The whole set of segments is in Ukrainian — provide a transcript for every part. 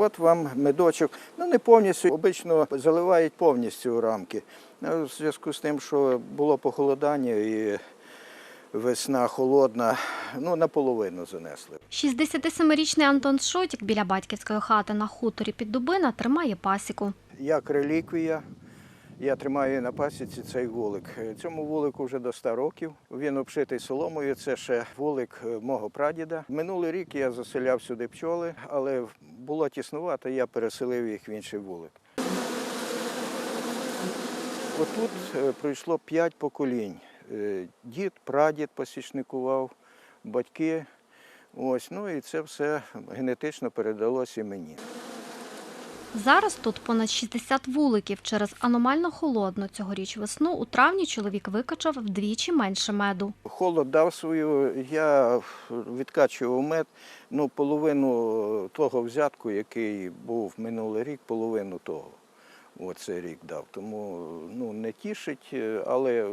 От вам медочок. Ну не повністю, обично заливають повністю рамки. Ну, В зв'язку з тим, що було похолодання і весна холодна, ну наполовину занесли. 67-річний Антон Шотік біля батьківської хати на хуторі під Дубина тримає пасіку. Як реліквія. Я тримаю на пасіці цей вулик. Цьому вулику вже до 100 років. Він обшитий соломою. Це ще вулик е, мого прадіда. Минулий рік я заселяв сюди пчоли, але було тіснувато, я переселив їх в інший вулик. Отут е, пройшло п'ять поколінь. Е, Дід, прадід посічникував, батьки. Ось, ну і це все генетично передалося і мені. Зараз тут понад 60 вуликів. Через аномально холодну цьогоріч весну у травні чоловік викачав вдвічі менше меду. Холод дав свою, я відкачував мед, ну, половину того взятку, який був минулий рік, половину того. Оцей рік дав. Тому ну, не тішить, е, але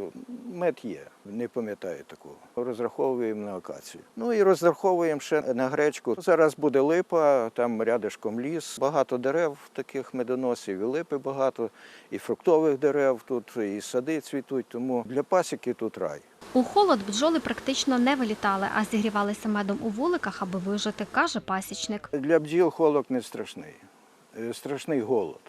мед є, не пам'ятаю такого. Розраховуємо на акацію. Ну і розраховуємо ще на гречку. Зараз буде липа, там рядишком ліс. Багато дерев таких медоносів, і липи багато, і фруктових дерев тут, і сади цвітуть. Тому для пасіки тут рай. У холод бджоли практично не вилітали, а зігрівалися медом у вуликах, аби вижити, каже пасічник. Для бджіл холод не страшний. Е, Страшний голод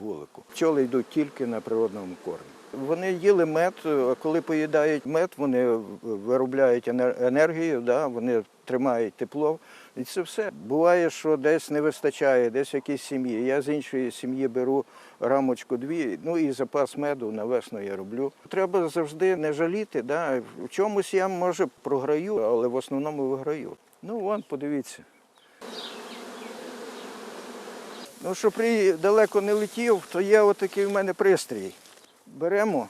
вулику. Пчоли йдуть тільки на природному кормі. Вони їли мед, а коли поїдають мед, вони виробляють енергію, да, вони тримають тепло. І це все. Буває, що десь не вистачає, десь якісь сім'ї. Я з іншої сім'ї беру рамочку дві, ну і запас меду на весну я роблю. Треба завжди не жаліти. Да. В чомусь я може програю, але в основному виграю. Ну, вон, подивіться. Ну, щоб далеко не летів, то є отакий в мене пристрій. Беремо.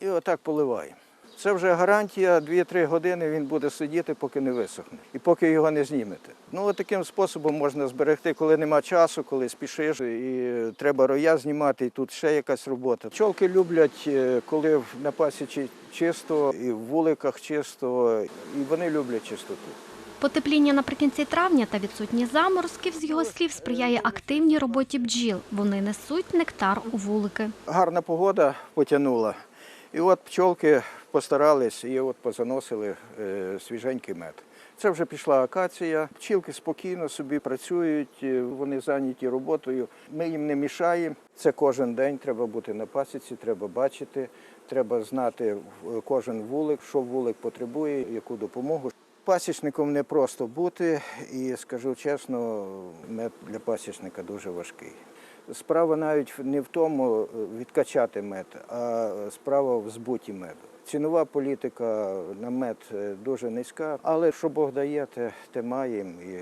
І отак поливаємо. Це вже гарантія, 2-3 години він буде сидіти, поки не висохне. І поки його не знімете. Ну, от таким способом можна зберегти, коли нема часу, коли спішиш, і треба роя знімати, і тут ще якась робота. Пчолки люблять, е, коли в- на пасічі чисто, і в вуликах чисто, і вони люблять чистоту. Потепління наприкінці травня та відсутність заморозків, з його слів, сприяє активній роботі бджіл. Вони несуть нектар у вулики. Гарна погода потягнула. І от пчолки постарались і от позаносили е, свіженький мед. Це вже пішла акація. Пчілки спокійно собі працюють, е, вони зайняті роботою. Ми їм не мішаємо. Це кожен день треба бути на пасіці, треба бачити, треба знати кожен вулик, що вулик потребує, яку допомогу. Пасічником не просто бути, і скажу чесно, мед для пасічника дуже важкий. Справа навіть не в тому е, відкачати мед, а справа в збуті меду. Цінова політика на мед е, дуже низька, але що Бог дає, те, те маємо. І...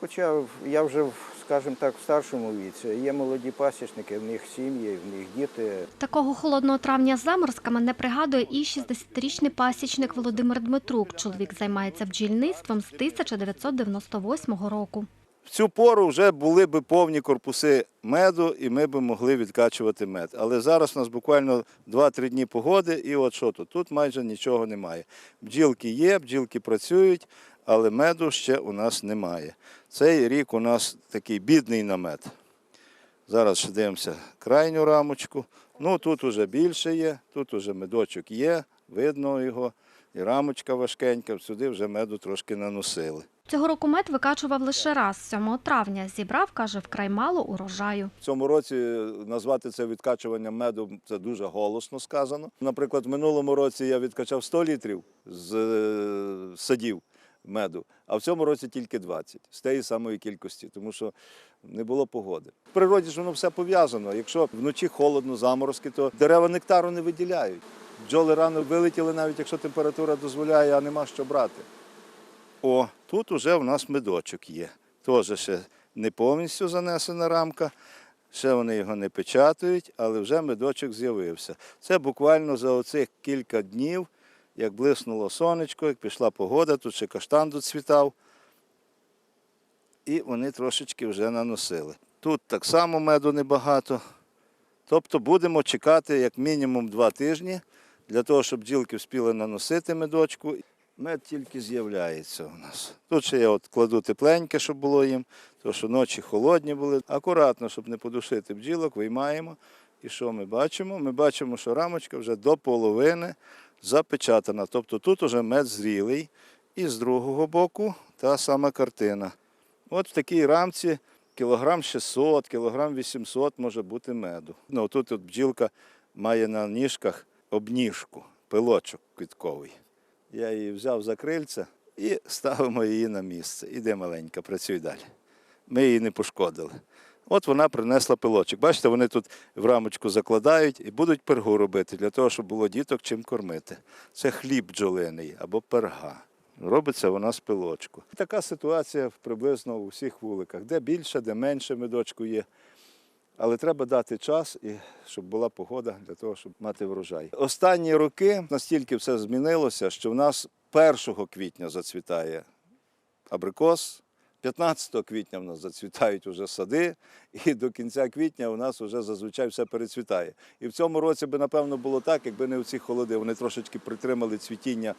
Хоча я вже, скажімо так, в старшому віці, є молоді пасічники, в них сім'ї, в них діти. Такого холодного травня з заморозками не пригадує і 60-річний пасічник Володимир Дмитрук. Чоловік займається бджільництвом з 1998 року. В цю пору вже були б повні корпуси меду, і ми б могли відкачувати мед. Але зараз у нас буквально 2-3 дні погоди, і от що тут? Тут майже нічого немає. Бджілки є, бджілки працюють, але меду ще у нас немає. Цей рік у нас такий бідний на мед. Зараз ще дивимося крайню рамочку. Ну тут уже більше є, тут уже медочок є, видно його, і рамочка важкенька, сюди вже меду трошки наносили. Цього року мед викачував лише раз, 7 травня. Зібрав, каже, вкрай мало урожаю. В цьому році назвати це відкачуванням меду це дуже голосно сказано. Наприклад, в минулому році я відкачав 100 літрів з е, садів меду, а в цьому році тільки 20 з тієї самої кількості, тому що не було погоди. В природі ж воно все пов'язано. Якщо вночі холодно, заморозки, то дерева нектару не виділяють. Бджоли рано вилетіли, навіть якщо температура дозволяє, а нема що брати. О, тут уже в нас медочок є. Теж ще не повністю занесена рамка. Ще вони його не печатають, але вже медочок з'явився. Це буквально за оцих кілька днів, як блиснуло сонечко, як пішла погода, тут ще каштан доцвітав. І вони трошечки вже наносили. Тут так само меду небагато. Тобто будемо чекати як мінімум два тижні для того, щоб бджілки вспіли наносити медочку. Мед тільки з'являється у нас. Тут ще я от кладу тепленьке, щоб було їм, тому що ночі холодні були. Акуратно, щоб не подушити бджілок, виймаємо. І що ми бачимо? Ми бачимо, що рамочка вже до половини запечатана. Тобто тут уже мед зрілий. І з другого боку та сама картина. От в такій рамці кілограм 600, кілограм 800 може бути меду. Ну, тут от бджілка має на ніжках обніжку, пилочок квітковий. Я її взяв за крильце і ставимо її на місце. Іди маленька, працюй далі. Ми її не пошкодили. От вона принесла пилочок. Бачите, вони тут в рамочку закладають і будуть пергу робити для того, щоб було діток чим кормити. Це хліб бджолиний або перга. Робиться вона з пилочку. Така ситуація приблизно у всіх вуликах, де більше, де менше медочку є. Але треба дати час, і щоб була погода для того, щоб мати врожай. Останні роки настільки все змінилося, що в нас 1 квітня зацвітає абрикос, 15 квітня в нас зацвітають вже сади, і до кінця квітня у нас вже зазвичай все перецвітає. І в цьому році би, напевно, було так, якби не ці холоди, вони трошечки притримали цвітіння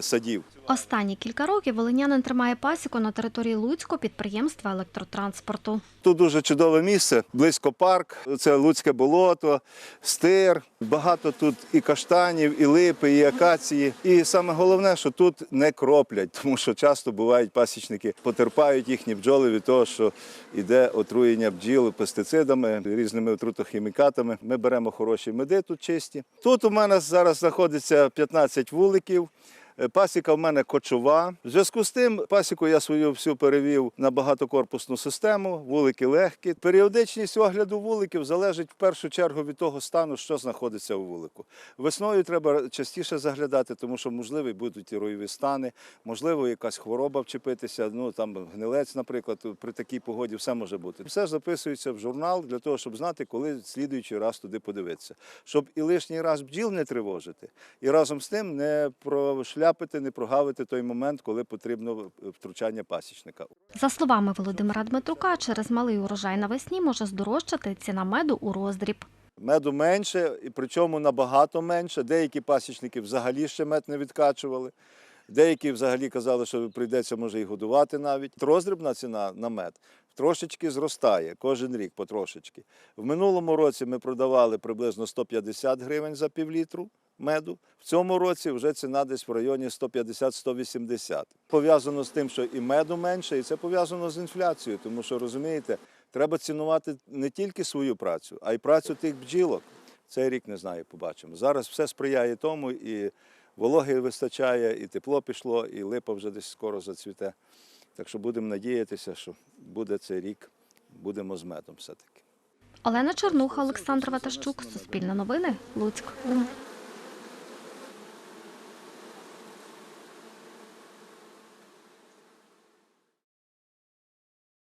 садів. Останні кілька років волинянин тримає пасіку на території Луцького підприємства електротранспорту. Тут дуже чудове місце, близько парк, це Луцьке болото, стир. Багато тут і каштанів, і липи, і акації. І саме головне, що тут не кроплять, тому що часто бувають пасічники, потерпають їхні бджоли від того, що йде отруєння бджіл пестицидами, різними отрутохімікатами. Ми беремо хороші меди тут чисті. Тут у мене зараз знаходиться 15 вуликів. Е, Пасіка в мене кочова. В зв'язку з тим пасіку я свою всю перевів на багатокорпусну систему, вулики легкі. Періодичність огляду вуликів залежить в першу чергу від того стану, що знаходиться у вулику. Весною треба частіше заглядати, тому що можливі будуть і ройові стани, можливо, якась хвороба вчепитися. Ну там гнилець, наприклад, при такій погоді все може бути. Все записується в журнал для того, щоб знати, коли слідуючий раз туди подивитися, щоб і лишній раз бджіл не тривожити, і разом з тим не прошляпити, не прогавити той момент, коли потрібно втручання пасічника. За словами Володимира Дмитрука, через малий урожай навесні може здорожчати ціна меду у роздріб. Меду менше, і причому набагато менше. Деякі пасічники взагалі ще мед не відкачували. Деякі взагалі казали, що прийдеться може і годувати навіть. Роздрібна ціна на мед трошечки зростає кожен рік потрошечки. В минулому році ми продавали приблизно 150 гривень за півлітру меду. В цьому році вже ціна десь в районі 150-180. Пов'язано з тим, що і меду менше, і це пов'язано з інфляцією, тому що розумієте, треба цінувати не тільки свою працю, а й працю тих бджілок. Цей рік не знаю, побачимо. Зараз все сприяє тому, і вологи вистачає, і тепло пішло, і липа вже десь скоро зацвіте. Так що будемо надіятися, що буде цей рік, будемо з медом все-таки. Олена Чернуха, Олександр Ватащук, Суспільне новини, Луцьк.